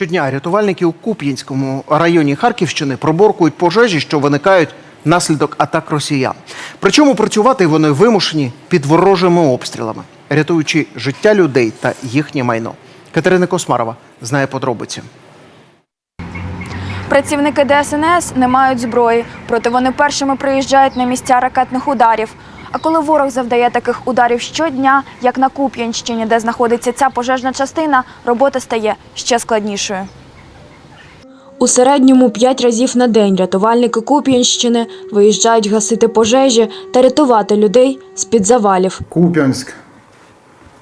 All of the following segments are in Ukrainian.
Щодня рятувальники у Куп'янському районі Харківщини проборкують пожежі, що виникають внаслідок атак росіян. Причому працювати вони вимушені під ворожими обстрілами, рятуючи життя людей та їхнє майно. Катерина Космарова знає подробиці. Працівники ДСНС не мають зброї, проте вони першими приїжджають на місця ракетних ударів. А коли ворог завдає таких ударів щодня, як на Куп'янщині, де знаходиться ця пожежна частина, робота стає ще складнішою. У середньому п'ять разів на день рятувальники Куп'янщини виїжджають гасити пожежі та рятувати людей з-під завалів. Куп'янськ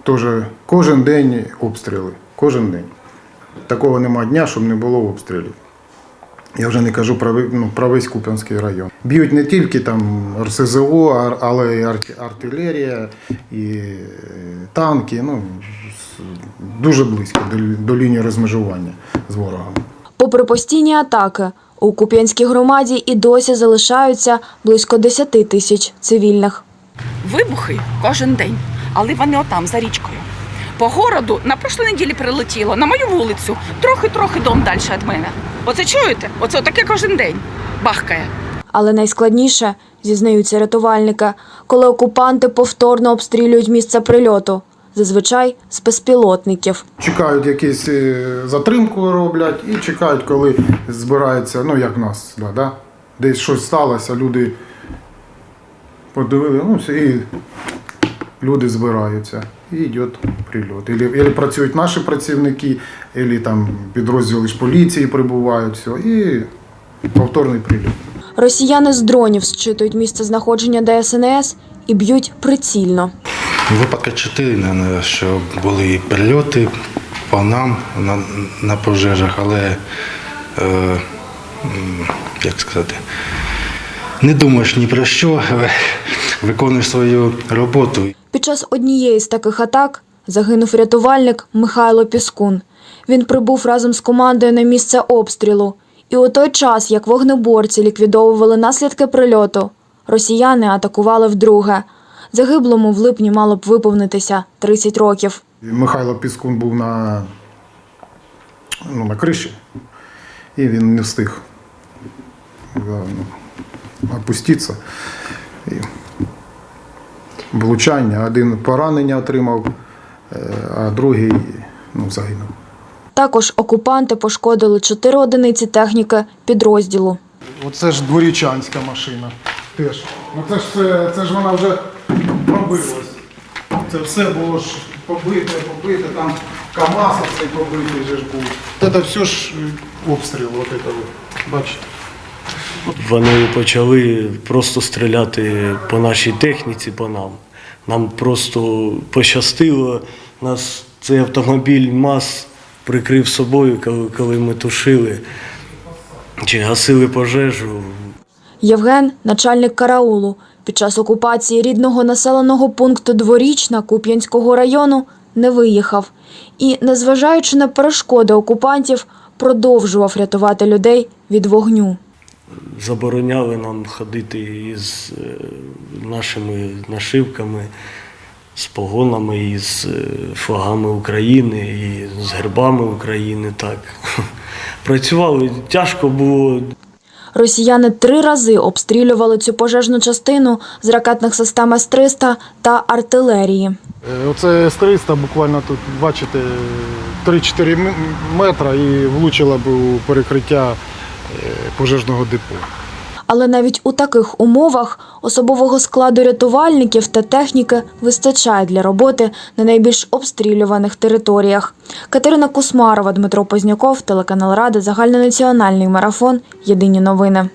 теж кожен день обстріли. Кожен день. Такого нема дня, щоб не було обстрілів. Я вже не кажу про, ну, про весь Куп'янський район. Б'ють не тільки там РСЗО, ар- але й арт- артилерія, і е, танки. Ну, дуже близько до, до лінії розмежування з ворогом. Попри постійні атаки, у Куп'янській громаді і досі залишаються близько 10 тисяч цивільних. вибухи кожен день, але вони отам за річкою. По городу на прошлій неділі прилетіло на мою вулицю, трохи-трохи дом далі від мене. Оце чуєте? Оце таке кожен день бахкає. Але найскладніше, зізнаються рятувальники, коли окупанти повторно обстрілюють місце прильоту, зазвичай з безпілотників. Чекають якісь е, затримку роблять і чекають, коли збирається, ну як в нас, да, да? десь щось сталося, люди подивили, ну все, і люди збираються. І йде прильот. Ілі, ілі працюють наші працівники, або там підрозділи ж поліції прибувають, все, і повторний прильот. Росіяни з дронів зчитують місце знаходження ДСНС і б'ють прицільно. Випадка чотири, наверное, що були і прильоти по нам на, на пожежах, але е, як сказати, не думаєш ні про що, виконуєш свою роботу. Під час однієї з таких атак загинув рятувальник Михайло Піскун. Він прибув разом з командою на місце обстрілу. І у той час, як вогнеборці ліквідовували наслідки прильоту, росіяни атакували вдруге. Загиблому в липні мало б виповнитися 30 років. Михайло Піскун був на, ну, на криші, і він не встиг ну, опуститися. Влучання. Один поранення отримав, е, а другий ну, загинув. Також окупанти пошкодили чотири одиниці техніки підрозділу. Оце ж дворічанська машина. Теж. Ну це ж, це, це ж вона вже пробилась. Це все було ж побите, побите, там КАМАЗ цей побитий же ж був. Це все ж е, обстріл, от це, ви бачите. Вони почали просто стріляти по нашій техніці, по нам. Нам просто пощастило. Нас цей автомобіль МАЗ прикрив собою, коли ми тушили чи гасили пожежу. Євген, начальник караулу, під час окупації рідного населеного пункту Дворічна Куп'янського району не виїхав і, незважаючи на перешкоди окупантів, продовжував рятувати людей від вогню. Забороняли нам ходити із е, нашими нашивками, з погонами, із е, флагами України, і з гербами України. Так. Працювали, тяжко було, Росіяни три рази обстрілювали цю пожежну частину з ракетних систем С-300 та артилерії. Е, Оце С-300 буквально тут, бачите, 3-4 м- метра і влучила б у перекриття пожежного депо. Але навіть у таких умовах особового складу рятувальників та техніки вистачає для роботи на найбільш обстрілюваних територіях. Катерина Кусмарова, Дмитро Позняков, телеканал Рада, загальнонаціональний марафон. Єдині новини.